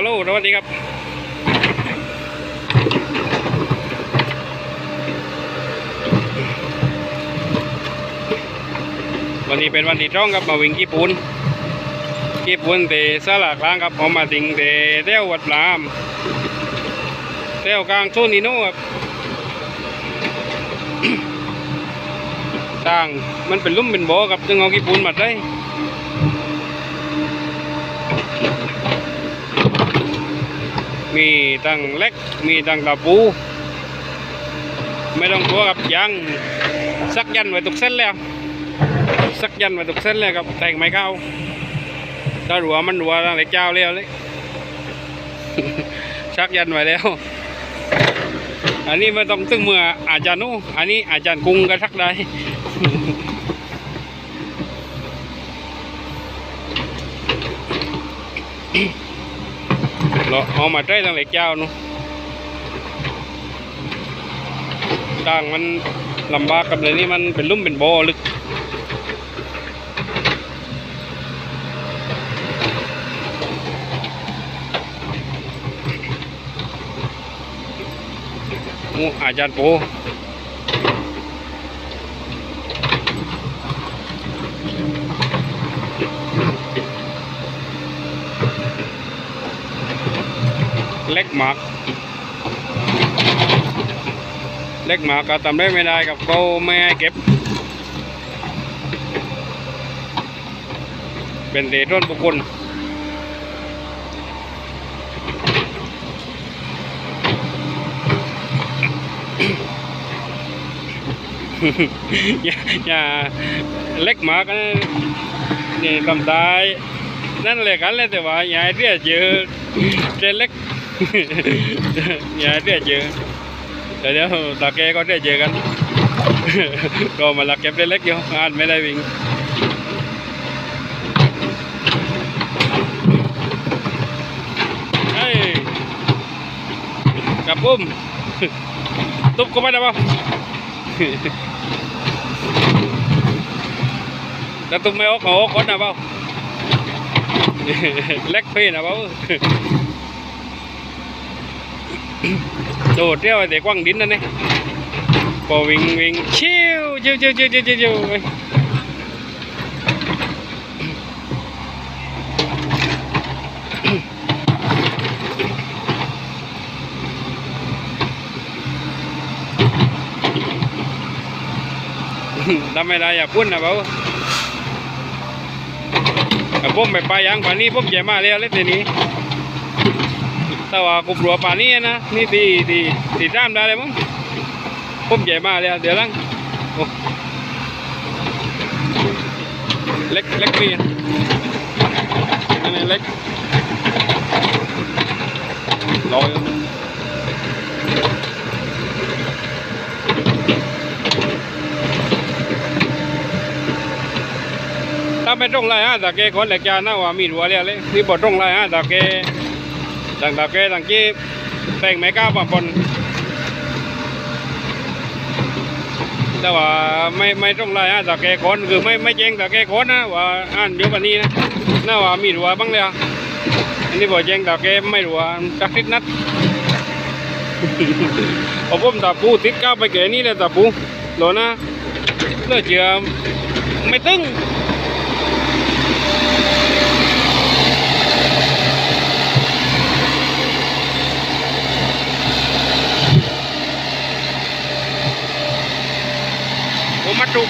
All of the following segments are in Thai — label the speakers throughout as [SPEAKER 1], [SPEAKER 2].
[SPEAKER 1] ฮัลโลสวัสดีครับวันนี้เป็นวันที่ช่องครับมาวิ่งญี่ปุ่นญี่ปุ่นเตะสลากล้างครับเอามาติงเตะเที่ยววัดปลามเที่ยวกลางโซนนิโน่ครับต่างมันเป็นลุ่มเป็นบ่อครับจึงเอาญี่ปุ่นมาได้ มีตั้งเล็ก มีตั้งตะปู ไม่ต้องกลัวครับยังสักยันไว้ทุกเส้นแล้วสักยันไว้ทุกเส้นเลยครับแต่งไม่เข้าถ้าหัวมันหัวตั้งแต่เจ้าแล้วเลยชักยันไว้แล้ว อันนี้ไม่ต้องตึงเมื่ออาจารย์นู้อันนี้อาจารย์กรุงก็ทักได้ เราเอามาใช้ตั้งแต่เจ้านู้ต่างมันลำบากกับเลยนี่มันเป็นลุ่มเป็นบ่อลึกงูอาจารย์ปูเล็กห มากเล็กหมากก็ทำได้ไม่ได้กับเขาไม่ให้เก็บ เป็นเดชร่วนบุคคลอย่าอย่าเล็กหมากนี่ทำตายนั่นเลยกันเลยแต่ว่าอย่าให้เรียกเยอะเจเล็ก อย่าเรียกเยอะแต่เดี๋ยวตาแกก็เรียกเยอะกันก็มาลักเก็บเล็กๆอยู่อ่านไม่ได้วิ่งเฮ้ยกับปุ้มตุ๊บก็ไม่ได้ป่ะแต่ตุ้มไม่ออกเอาออกก่อนนะเปล่าเล็กพี่นะเปล่า โดดเที่ยวไอ้เด็กว้างดินนั่นนี่พอวิ่งวิ่งชิวชิวชิวชิวชิวชิวชิวทำไม่ได้อย่าพุ่นนะเปล่าแต่ผมไปปลายยางป่านนี้ผมเจ็บมาแล้วเลยทีนี้ แต่ว่ากุบรัวป่านนี้นะนี่ตีตีตีจ้ามได้เลยมั้งผมใหญ่มากเลยอะเดี๋ยวลังโอ้เล็กเล็กพี่นี่นี่เล็กลอยถ้าไม่ตรงไรฮะตะเกคนเหล็กจานนะว่ามีหัวเรียเลยนี่บอตรงไรฮะตะเก ต่งตาแกต่งกี้แต่งไม่ก้าปะปนแต่ว่าไม่ไม่ต้องไล่ฮะตาแกคนคือไม่ไม่แจ้งตาแกคนนะว่าอ่านเดี๋ยววันนี้นะน่าว่ามีรัวบ้างเลยอะอันนี้บอกแจ้งตาแกไม่รัวจักริดนัดเอาผมตาปูติดก้าวไปแก่นี่เลยตาปูโหลนะเลือเจือไม่ตึง ผมมาจุก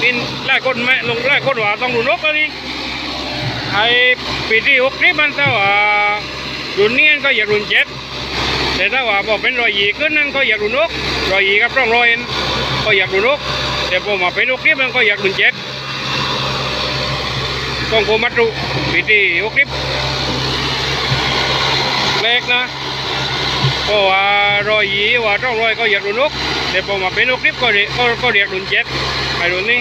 [SPEAKER 1] นี่ไล่ คนแม่ลงไล่คนว่าต้องดูนกอันนี้ไอ้ปีที่หกนี่มันถ้าว่ารุ่นนี้ก็อยากรุ่นเจ็ดแต่ถ้าว่าบอกเป็นรอยหยีขึ้นนั่นก็อยากรุ่นนกรอยหยีกับร่องรอยก็อยากรุ่นนกแต่พอมาเป็นหกนี่มันก็อยากรุ่นเจ็ดต้องผมมาจุปีที่หกนี่เล็กนะเพราะว่ารอยหยีว่าต้องรอยก็อยากรุ่นนกแต่พอมาเป็นนกนิบก็เรียกก็ก็เรียกรุ่นเจ็ดไอ้รุ่นนี้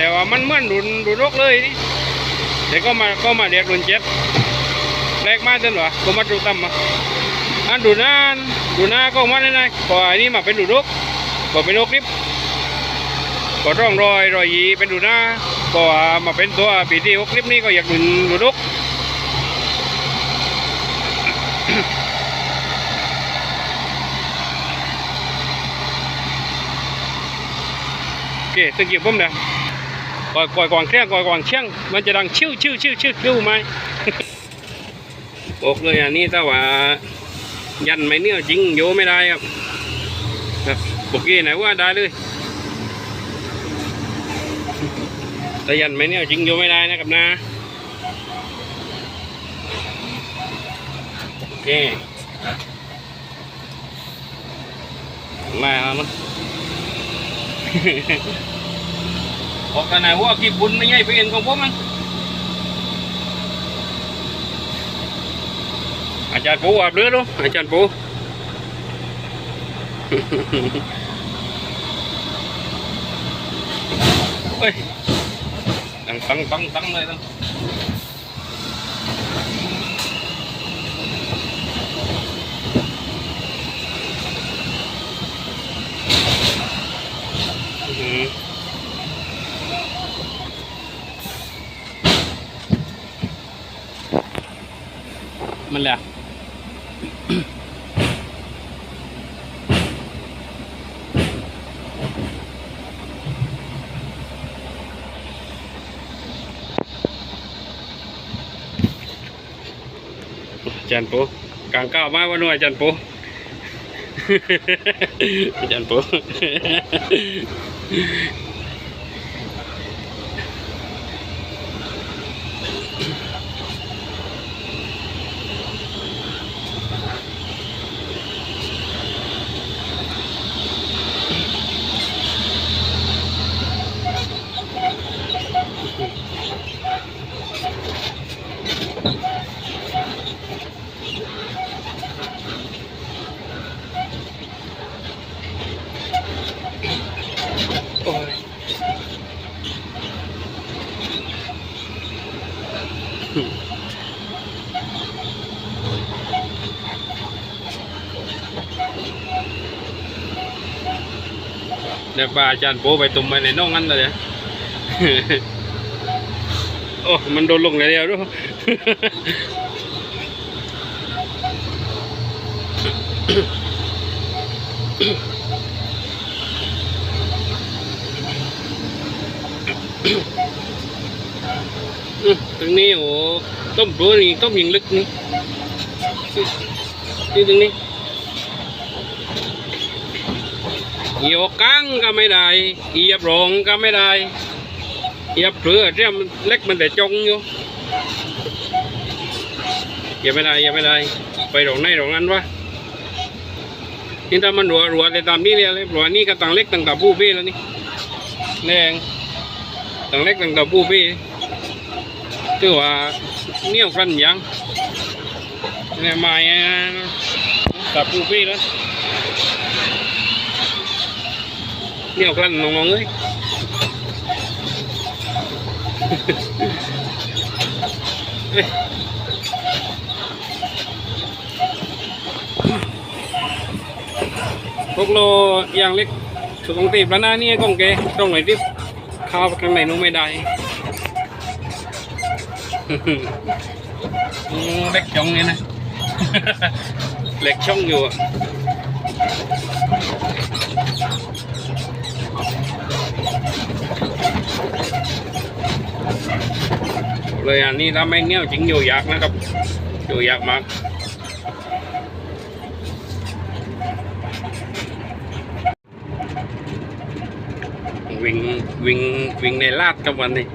[SPEAKER 1] แต่ว่ามันเหมือนรุ่นรุนนกเลยนี่แต่ก็มาก็มาเรียกรุนเจ็ดแรกมาจนวะก็มาดูตั้มมาอันดูหน้าดูหน้าก็มาได้ไงพออันนี้มาเป็นรุ่นนกก็เป็นนกนิบก็ต้องรอยรอยยีเป็นดูหน้าก็มาเป็นตัวปีที่หกคลิปนี้ก็อยากหนุนหนุนกโอเคตะกี้ผมเนี่ย ก่อยก่อยก่อนเครื่องก่อยก่อนเชียงมันจะดังชิวชิวชิวชิวชิวไหมบอกเลยอันนี้ถ้าว่ายันไม่เนี่ยจริงโยไม่ได้ครับครับปกกี้ไหนว่าได้เลยแต่ยันไม่เนี่ยจริงโยไม่ได้นะครับนะโอเคมาแล้วมั้ง บอกกันไหนว่ากี่บุญไม่ใช่เพลงของผมมั้งอาจารย์ปูอาบเรือดูอาจารย์ปู เฮ้ยตั้งตั้งตั้งตั้งเลยตั้งอื้อหือมั นแหละอาจารย์ปูกลางก้าวมาวันนู้นอาจารย์ปู อาจารย์ปู โอ้ย เดี๋ยวป้าอาจารย์โปไปตุ่มไปในน้องนั้นเลยโอ้ มันโดนลงเลยเดียวด้วยตรงนี้โอ้ต้มเบอร์นี่ต้มยิงลึกนี่ที่ตรงนี้ เหยียบกังก็ไม่ได้เหยียบรองก็ไม่ได้เหยียบเปลือเนี่ยมเล็กมันแต่จงอยู่เหยียบไม่ได้เหยียบไม่ได้ ไปรองไหนรองนั้นวะนี่ถ้ามันรัวรัวแต่ตามนี้เลยรัวนี่ก็ต่างเล็กต่างตาผู้พี่แล้วนี่แรงต่างเล็กต่างตาผู้พี่ถือว่าเนียวกันยังเนี่ยไม้ตับปูปี้แล้ว เหนียวกันน้องๆเอ้ยเอ้ยพวกโลอย่างเล็กสุดตรงตีบแล้วนะนี่กล้องแกกล้องไหนที่ข้าวข้างในนู้นไม่ได้อืมเล็กช่องนี่นะเล็กช่องอยู่ เลยอันนี้ถ้าไม่เงี้ยวจริงอยู่ยากนะครับอยู่ยากมากวิ่งวิ่งวิ่งในลาดกับวันนี้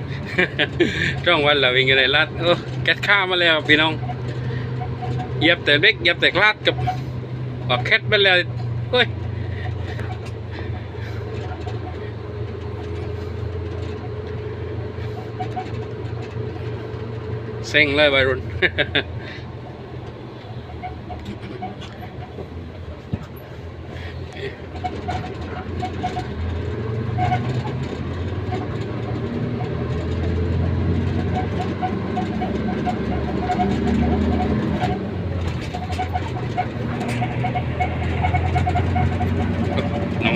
[SPEAKER 1] ช่องวันละวิ่งอยู่ในลาดโอ้แก๊สข้ามาแล้วพี่น้องเยียบแต่เล็กเยียบแต่ลาดกับออกแคทไปเลยเฮ้ย เซ็งเลยวัยรุ่น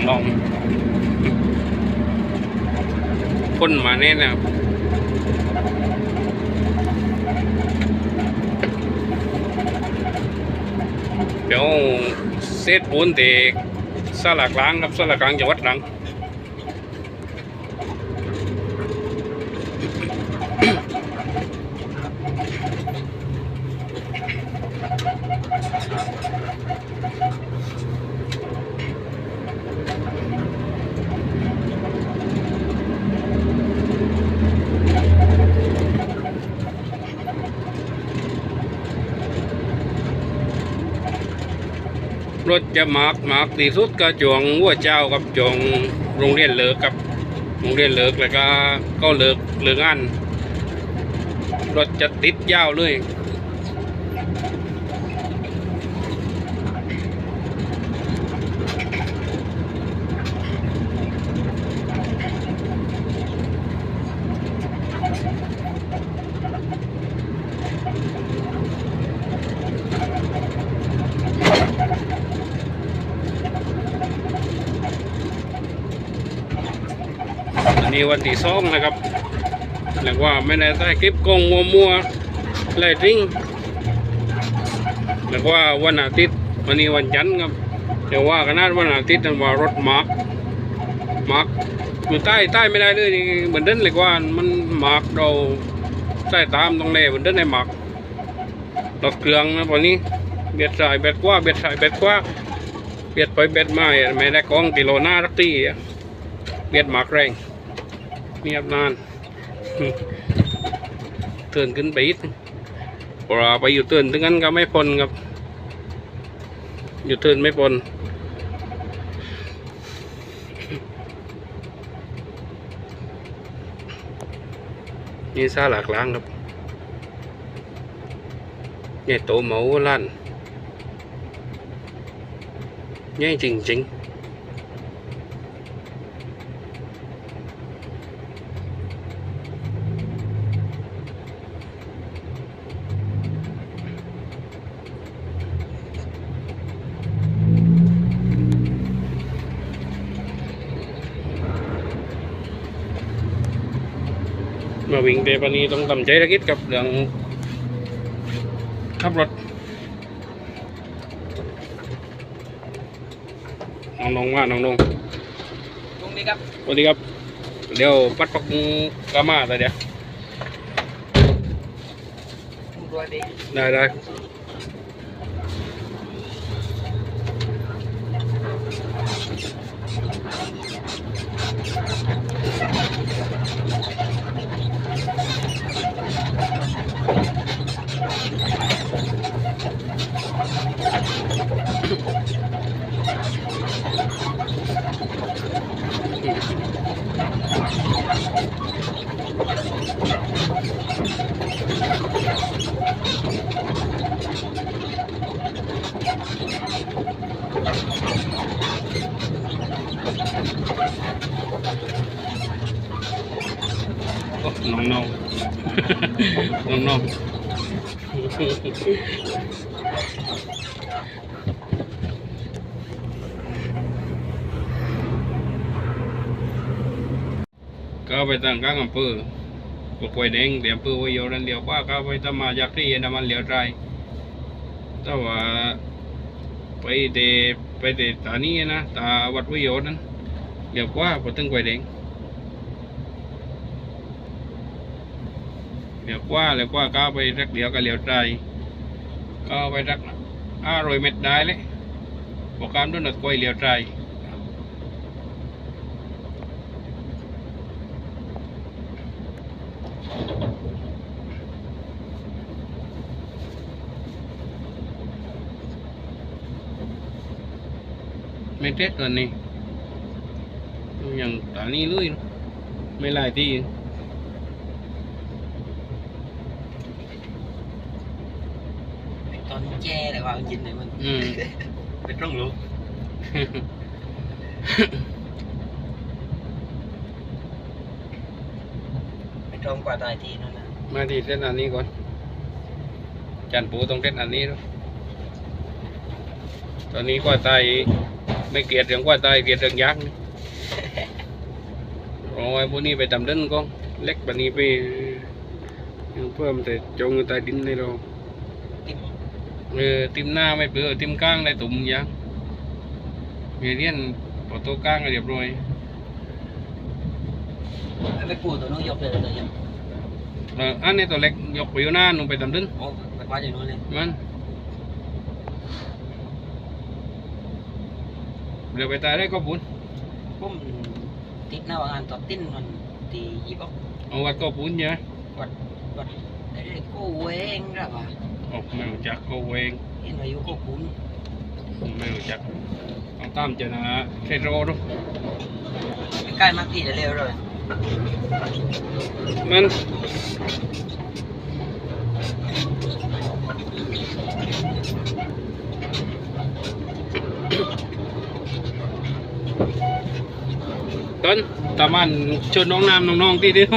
[SPEAKER 1] น้องๆพ่นมาแน่นะครับ เดี๋ยว เซตปูนเด็กสลักล้างครับสลักล้างจังหวัดหลัง รถจะหมากหมากที่สุดก็จวงวัวเจ้ากับจวงโรงเรียนเลิกกับโรงเรียนเลิกแล้วก็ก็เลิกเลิกงานรถจะติดยาวเลย นี้วันที่สองนะครับเรียกว่าไม่ได้ใต้คลิปกงมัวมัวๆเลยทิ้งเรียกว่าวันอาทิตย์วันนี้วันจันทร์ครับเดี๋ยวว่ากันนะวันอาทิตย์นั่นว่ารถมาร์กมาร์กอยู่ใต้ใต้ไม่ได้เลยนี่เหมือนเดินเลยว่ามันมาร์กเราใต้ตามตรงนี้เหมือนเดินในมาร์กรถเครื่องนะตอนนี้เบียดสายเบียดกว่าเบียดสายเบียดกว่าเบียดไปเบียดมาไม่ได้กองกิโลหน้ารักตีเบียดหมากแรง เงียบนานเตือนขึ้นไปอีกพอเราไปอยู่เตือนถึงนั้นก็ไม่พ้นครับ อยู่เตือนไม่พ้นนี่ซาหลากล้างครับนี่โตเหมาล้านนี่จริงจริง วิ่งเดปานีต้องทำใจตะกิดกับเรื่องขับรถน้องนงว่าน้องนง
[SPEAKER 2] ตรงนี้ครับ
[SPEAKER 1] สวัสดีครับ เดี๋ยวปัดปักกามาแต่เดี๋ยว
[SPEAKER 2] ตัวนี้
[SPEAKER 1] ได้ได้ ก็ไปตั้งกลางอำเภอปกป่วยแดงเดี๋ยวอำเภอวิโยนันเดียวว่าก็ไปทำมาจากที่น้ำมันเหลียวใจแต่ว่าไปเดไปเดตานี้นะตาวัดวิโยนั้นเดี๋ยวว่าพอถึงป่วยแดงเดี๋ยวกว่าเดี๋ยวกว่าก็ไปรักเดียวก็เหลียวใจก็ไปรักห้าร้อยเมตรได้เลยบอกการด้วยนักกล้วยเหลียวใจ ไม่เท็ดตอนนี้ยังตอนนี้เลยนะไม่ไล่ที่
[SPEAKER 2] ตอนแจ้แต่ว่าจริงเลยมัน
[SPEAKER 1] อืม
[SPEAKER 2] เป็นร่องรู้เป็นร่องกว่าตายทีนั่นนะ
[SPEAKER 1] มาที่เส้นอันนี้ก่อนจันปูตรงเส้นอันนี้เนอะตอนนี้กว่าตาย ไม่เกลียดเรื่องกว่าตายเกลียดเรื่องยักษ์นี่โอ้ยพวกนี้ไปทำดินก็เล็กปานนี้ไปยังเพิ่มแต่จงอยู่ใต้ดินเลยเรา
[SPEAKER 2] ติด
[SPEAKER 1] เออติมหน้าไม่เปื้อติมกลางได้ตุ่มยังมีเรียนปอโต้กลางก็เรียบร้อย
[SPEAKER 2] ไปกูตัวนู้นยกเลยตัวยัง
[SPEAKER 1] เอออันนี้ตัวเล็กยกไปอยู่หน้านุ่งไปตำดึง
[SPEAKER 2] โอ้ไปคว้าอยู่นู้นเลย
[SPEAKER 1] มัน เดี๋ยวไปตายได้ก็ปุน
[SPEAKER 2] ผมติดหน้าว่างานตอบติ้นมันตียิบออก
[SPEAKER 1] เอาวัดก็ปุนใช่ไหม
[SPEAKER 2] วัดวัดได้ได้กูเวงหรือเปล่า
[SPEAKER 1] ออกไม่รู้จักก็เวง
[SPEAKER 2] เห็นว่าอยู่กูคุณ
[SPEAKER 1] ไม่รู้จักต้องตามเจานะเทโรดู
[SPEAKER 2] ใกล้มากที่จะเร็วเลย
[SPEAKER 1] มัน ต้นประมาณชวนน้องน้ำน้องๆที่เดียว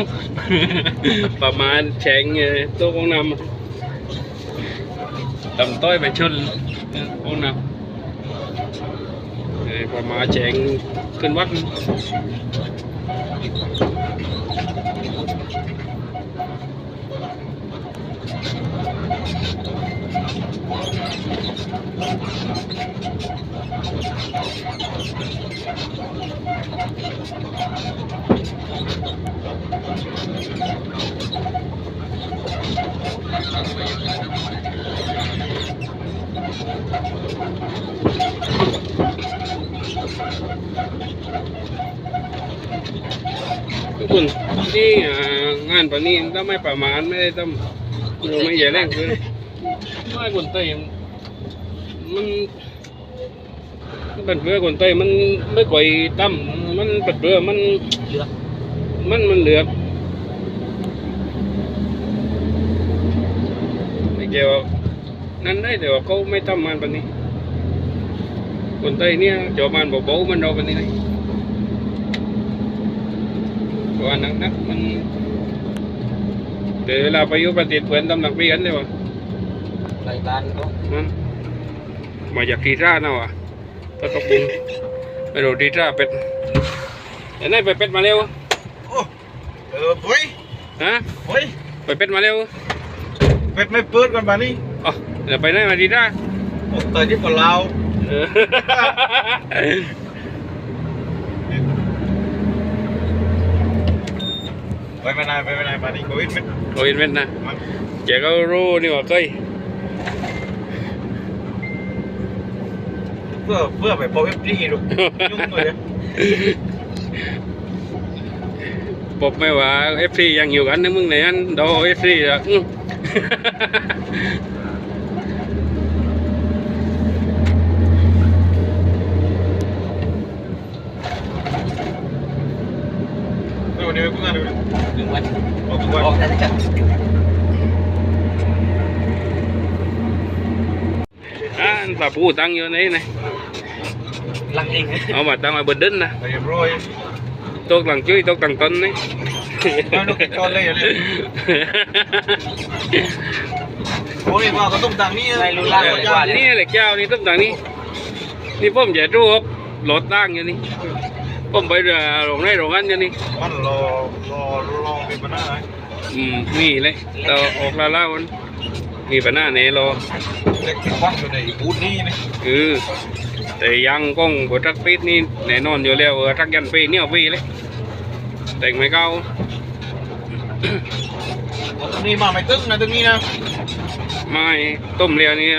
[SPEAKER 1] ประมาณแฉงเอ่อตัวของน้ำต่ำต้อยไปชนเอ่อของน้ำเอ่อประมาณแฉงขึ้นวัด ทุกคนนี่งานปานนี้ถ้าไม่ประมาณไม่ได้ต้องไม่ใหญ่แรงคือไม่คนเตยมัน มันเป็นเพื่อคนเตยมันไม่ก่อยตั้มมันเป็นเพื่อมัน
[SPEAKER 2] เลือก
[SPEAKER 1] มันมันเหลือกไม่เกี่ยวนั่นได้แต่ว่าเขาไม่ทำมันปานนี้ คนเตยเนี่ยจอมันบอกๆมันเราปานนี้เลยว่านักนักๆมันเดี๋ยวเวลาไปอยุประเทศเพื่อนตำหนักเรียนเลยวะ
[SPEAKER 2] รายการก็
[SPEAKER 1] มัน มาจากทีร่านะวะตะกบุงไม่รู้ทีร่าเป็ดไอ้นายไปเป็ดมาเร็ว
[SPEAKER 3] เออเฮ้ย
[SPEAKER 1] ฮะ
[SPEAKER 3] เฮ้ย
[SPEAKER 1] ไปเป็ดมาเร็ว
[SPEAKER 3] เป็ดไม่เปิดกันมานี่
[SPEAKER 1] อ๋อเดี๋ยวไปไหนมาทีร่า
[SPEAKER 3] โอ้เตยที่กับเรา
[SPEAKER 1] เออ
[SPEAKER 3] ไปไปไหนไปไปไหนมานี่โควิดเป็น
[SPEAKER 1] โอ้ยเว้นนะ
[SPEAKER 3] มัน
[SPEAKER 1] แกก็รู้นี่ว่าเคย
[SPEAKER 3] พื่อเพื่อไปพบเอฟซีลูกยุ่งเลย
[SPEAKER 1] บอกไม่ว่าเอฟซียังอยู่กันนะมึงไหนอันโดเอฟซีอะอื้อ
[SPEAKER 3] เดี๋ยวเดี๋ยวกูงานดู
[SPEAKER 2] ถึงวัน
[SPEAKER 3] โอ้กูวัน
[SPEAKER 2] ออกแต่จะ
[SPEAKER 1] อ่าปลาปูตั้งอยู่ไหนนะ
[SPEAKER 2] ลังเอง
[SPEAKER 1] เอามาตั้งมาบนดินนะ
[SPEAKER 3] เรียบร้อย
[SPEAKER 1] ตกหลังจุ้ยตกหลังต้นนี่
[SPEAKER 3] แล้วลูกจอนเลยอย่างนี้โอ้ยว่าก็ต้องต่างนี่
[SPEAKER 2] ไม่รู้ล่างเลยว่าเลย
[SPEAKER 1] นี่แหละเจ้านี่ต้นต่างนี้นี่ผมจะรู้ครับโหลดตั้งอยู่นี่ผมไปเรือโรงไร่โรงงานอยู่นี่
[SPEAKER 3] มันรอรอรอเป็นปัญหาไหม
[SPEAKER 1] อืมนี่เลยต่อออกลาล่าวันมีปัญหาไหนรอ
[SPEAKER 3] เด็กที่ควักอยู่ในบูธนี่นี่
[SPEAKER 1] คือ แต่ยังก้องบทักปีดนี่แน่นอนอยู่แล้วเออทักยันปีเนี่ยปีเลยแต่งไม่เก้า
[SPEAKER 3] ตรงนี้มาไม่ตึ้งนะตรงนี้นะ
[SPEAKER 1] ไม่ต้มเรียวนี่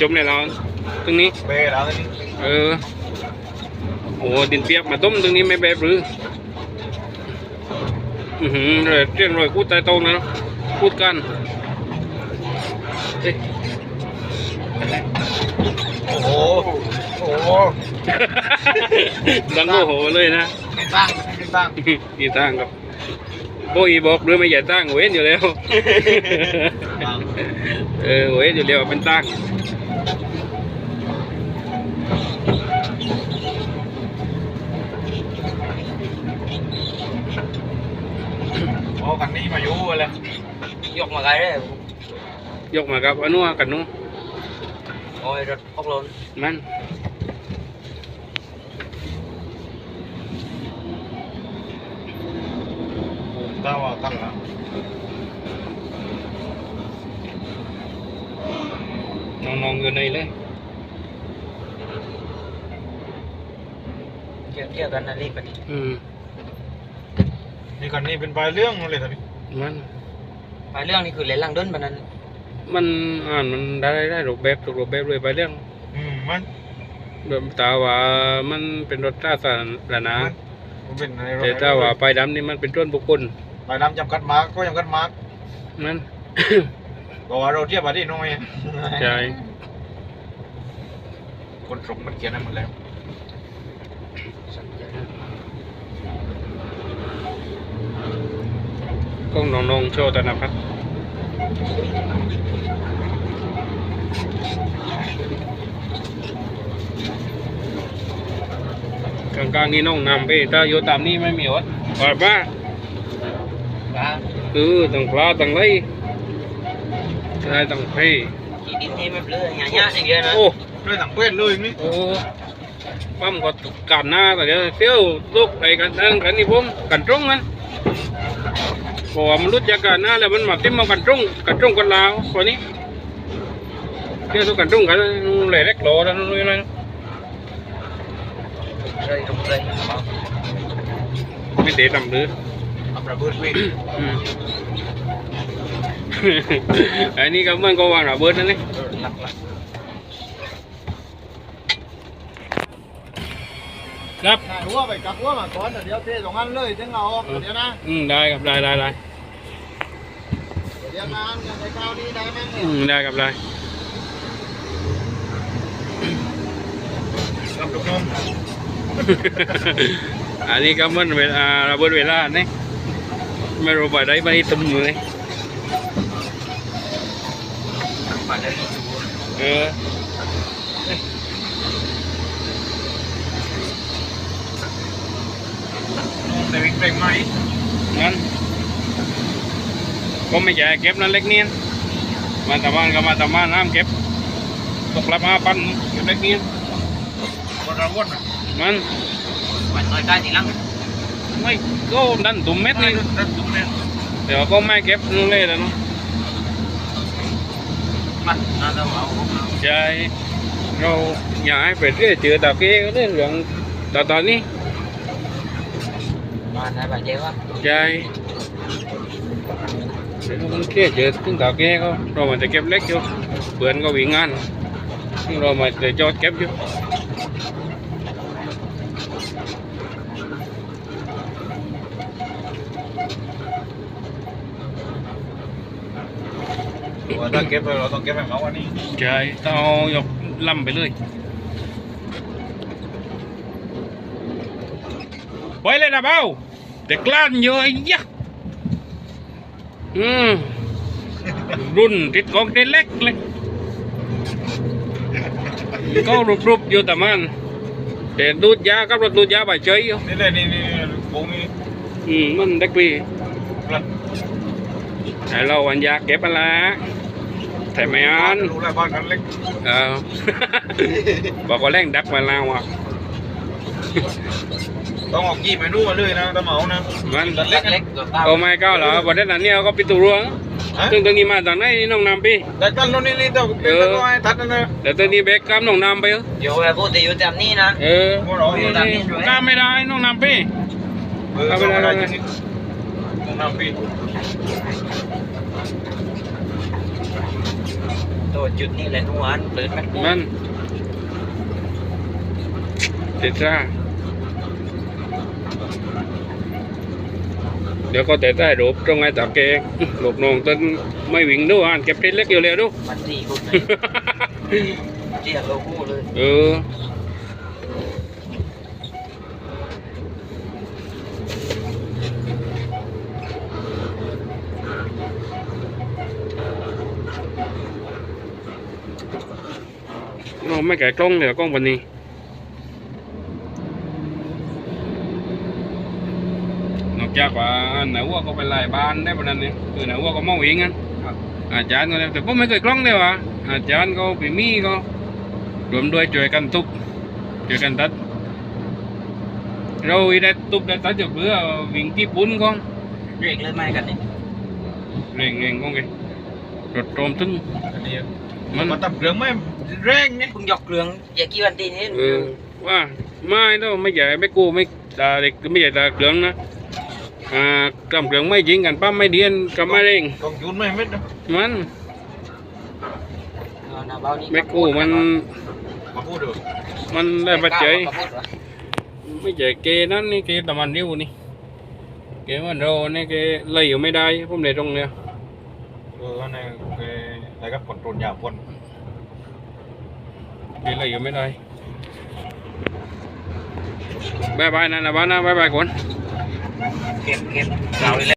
[SPEAKER 1] จมในเราตรงนี้
[SPEAKER 3] เบรแล้วตรงนี้
[SPEAKER 1] เออโอ้ดินเปียกมาต้มตรงนี้ไม่แบบหรืออือหือเลยเรียงรอยกูดใต้โต๊ะนะพูดกันเอ๊ะ
[SPEAKER 3] โอ้โหโอ้โห
[SPEAKER 1] ดังโอ้โหเลยนะ
[SPEAKER 3] ไม่ตั้งไม่ตั้ง
[SPEAKER 1] นี่ตั้งครับโบอีบอกหรือไม่ใหญ่ตั้งเว้นอยู่แล้วเออเว้นอยู่แล้วเป็นตั้ง
[SPEAKER 3] โอ้กันนี้มาอยู่เลย
[SPEAKER 2] ยกมาไกลเลย
[SPEAKER 1] ยกมาครับอันนู้นกันนู้น
[SPEAKER 2] โอ้ยรถพกลน
[SPEAKER 1] มัน
[SPEAKER 3] ถ้าว่าตั้งแล้ว
[SPEAKER 1] น้องๆอยู่ในเลย
[SPEAKER 2] เกี่ยวเกี่ยวกันนะรีบกัน
[SPEAKER 1] อืม
[SPEAKER 3] นี่กันนี่เป็นปลายเรื่องเลยตอนนี้
[SPEAKER 1] มัน
[SPEAKER 2] ไปเรื่องนี้คือเล่นลังด้นปะนั้น
[SPEAKER 1] มันอ่านมันได้ได้รูปแบบถูกรูปแบบเลยไปเรื่อง
[SPEAKER 3] อืมมัน
[SPEAKER 1] แบบตาว่ามันเป็นรถราสาธารณะ
[SPEAKER 3] มันเป็นอะไร
[SPEAKER 1] แต่ถ้าว่าไปดำนี่มันเป็นต้นบุคคล
[SPEAKER 3] ปลายน้ำจำกัดมาร์กก็จำกัดมาร์ก
[SPEAKER 1] นั่น
[SPEAKER 3] บอกว่าเราเทียบมาที่น้อย
[SPEAKER 1] ใช่
[SPEAKER 3] คนส่งมันเขียนให้หมดแล้ว
[SPEAKER 1] กล้องน้องๆโชว์ธนพัฒน์ กลางๆนี่น้องนำไปถ้าอยู่ตามนี้ไม่มีวัดว่าบ้า
[SPEAKER 2] ปลา
[SPEAKER 1] คือต้องปลาต้องไรได้ต้องเพ
[SPEAKER 2] ขี่ดินนี่ไม่เปลือยหยาหยาอย่างเดียวนะ
[SPEAKER 1] โอ้
[SPEAKER 3] ด้วยถังเป็ดเลยนี่
[SPEAKER 1] โอ้ปั๊มก็กันหน้าแต่เดี๋ยวเที่ยวลูกไปกันนั่นกันนี่ผมกันตรงนั้นเพราะว่ามันรู้จักกันหน้าแล้วมันมาติ้มมากันตรงกันตรงกันลาวคนนี้ เที่ยวทุกกันตรงกันเลยเล็กโหลแล้วนู่นนี่นั่น
[SPEAKER 2] เลยตรงเลย
[SPEAKER 1] ไม่เตะต่ำหรือ
[SPEAKER 3] อับระเบิดวิ่ง
[SPEAKER 1] อืมอันนี้ก็มันก็วางระเบิดนั่นนี่
[SPEAKER 2] หลักหลัก
[SPEAKER 1] ครับ
[SPEAKER 3] หัวไปกับหัวมาก่อนเดี๋ยวเทสองอันเลยถึงเอาออกเดี๋ยวนะ
[SPEAKER 1] อืมได้ครับได้ได้ได้
[SPEAKER 3] เดี๋ยวน้ำในข้าวนี้ได้ไหม
[SPEAKER 1] อืมได้ครับได้
[SPEAKER 3] รับลูกนม
[SPEAKER 1] อันนี้ก็มันเวลาระเบิดเวลาเนี่ยไม่รู้ไปได้ไปตุ้มเลย
[SPEAKER 2] มาเลย
[SPEAKER 1] เออ
[SPEAKER 3] ในวิ่งเร่งไหม
[SPEAKER 1] งั้นก็ไม่ใช่เก็บนั่นเล็กเนียนมาตะวันก็มาตะวันน้ำเก็บตกละมาพันเก็บเล็กเนียน
[SPEAKER 3] คนเราวนอะ
[SPEAKER 1] มัน
[SPEAKER 2] วันน้อยได้ทีหลัง
[SPEAKER 1] ไม่ก็ดันตุ่มเม็ดนี่
[SPEAKER 3] นั่นตุ้มเนี่ย
[SPEAKER 1] เดี๋ยวก็ไม่เก็บนู่นเลยแล้วเนาะ
[SPEAKER 2] มาน่าจะเอาเอา
[SPEAKER 1] ใช่เราอยากให้ไปเรื่อยเจอตาเก้ก็เรื่องเรื่องตอนตอนนี้
[SPEAKER 2] มาได้บาดเจ็บวะ
[SPEAKER 1] ใช่เดี๋ยวมันเครียดเจอถึงตาเก้ก็เรามันจะเก็บเล็กอยู่เพื่อนก็วิ่งงานซึ่งเรามาจะจอดเก็บอยู่
[SPEAKER 3] ถ้าเก็บเราต้องเก็บให้เขาวันนี้
[SPEAKER 1] ใช่ต้องเอายกลำไปเลยไปเลยนะเบ้าแต่กล้านเยอะไอ้ยะอืมรุ่นติดกองเต็เล็กเลยก็รุบๆอยู่แต่มันแต่ดูดยากับรถดูดยาไปเฉยอยู่
[SPEAKER 3] นี่เลยนี่นี่วงนี้
[SPEAKER 1] อืมมันเด็กปี
[SPEAKER 3] กลัด
[SPEAKER 1] ไอ้เราวันยาเก็บมาละ แต่ไม่อ่าน
[SPEAKER 3] รู้แล้วบ้านกันเล็ก
[SPEAKER 1] เออบอกว่าแรงดักมาแล้วอะ
[SPEAKER 3] ต้องออกยี่ไปนู่นมาเลยนะตะเหมานะ
[SPEAKER 1] มัน
[SPEAKER 3] ตัด
[SPEAKER 2] เล็
[SPEAKER 3] เล็
[SPEAKER 2] ก
[SPEAKER 3] ก
[SPEAKER 2] เล็กตัวเต้า
[SPEAKER 1] ก็ไม่ก้าวเหรอวันนั้นเนี่ยก็ปิดตัวรั้ว
[SPEAKER 3] ฮะ
[SPEAKER 1] ตึงตึงนี้มาจากไหนน้องนำพี่
[SPEAKER 3] แต่กันโน่นนี่นี่ต้องเล่นตะก้อยทัดนั่นนะ
[SPEAKER 1] เดี๋ยวตึงนี้เบกกามน้องนำไปเออ
[SPEAKER 2] อยู่แบบพูดแต่อยู่แต่นี่นะ
[SPEAKER 1] เออ
[SPEAKER 3] พวกเรา
[SPEAKER 2] อยู่ตามนี้
[SPEAKER 1] กล้ามไม่ได้น้องนำพี่
[SPEAKER 3] เออเอาไปได้จริงต้องนำปี
[SPEAKER 2] ตัวจุดนี่แหละนัวอันเปิดแม็กซ์
[SPEAKER 1] มันเด็ดจ้าเดี๋ยวก็แต่ได้รูปตรงไอ้ตาเกงหลบน้องตึงไม่วิ่งด้วยอ่านเก็บเพชรเล็กอยู่เลยดู
[SPEAKER 2] มันตีคุณเจียโลโก้เลย
[SPEAKER 1] เออ เราไม่แก่กล้องเดี๋ยวกล้องวันนี้นอกจากว่าไหนวัวก็ไปไล่บ้านได้ปะนั้นเนี่ยคือไหนวัวก็มองเองกันอาจารย์ก็เลยแต่ผมไม่เคยกล้องเลยวะอาจารย์ก็ไปมีก็รวมด้วยช่วยกันทุบช่วยกันตัดเราอีได้ทุบได้ตัดจากเรือวิ่งที่ปุ้นก็
[SPEAKER 2] เรียกเลยไม่กันนี่
[SPEAKER 1] เร่งเร่งก็ไงรถโจมตึ้ง
[SPEAKER 3] อันนี้
[SPEAKER 1] มัน
[SPEAKER 3] มาตับเครื่องไม่ แรงไง
[SPEAKER 2] เพิ่งยกเครื่องอย่ากี่วันตีนี้
[SPEAKER 1] เออว่าไม่ต้องไม่ใหญ่ไม่กู้ไม่ตาเด็กไม่ใหญ่ตาเหลืองนะอ่ากำเหลืองไม่ยิงกันป้าไม่เดียนกับไม่เร่ง
[SPEAKER 3] กองยุนไม่เม็ดนะ
[SPEAKER 1] มัน
[SPEAKER 2] เอาหน้าเบานี่
[SPEAKER 1] ไม่กู้มัน
[SPEAKER 3] มาพูดดู
[SPEAKER 1] มันได้ปัจจัย
[SPEAKER 2] กล้าบอกกับพูดวะ
[SPEAKER 1] ไม่ใช่เกนั้นนี่เกตะมันนิ้วนี่เกมันเราเนี่ยเกเลยอยู่ไม่ได้ผมเลยตรงเนี้ย
[SPEAKER 3] เออในเอออะไรก็ผลตรวจยาผล
[SPEAKER 1] เกเลยอยู่ไม่ได้บายบายนะนะบ้านนะบายบายก่อน
[SPEAKER 2] เก็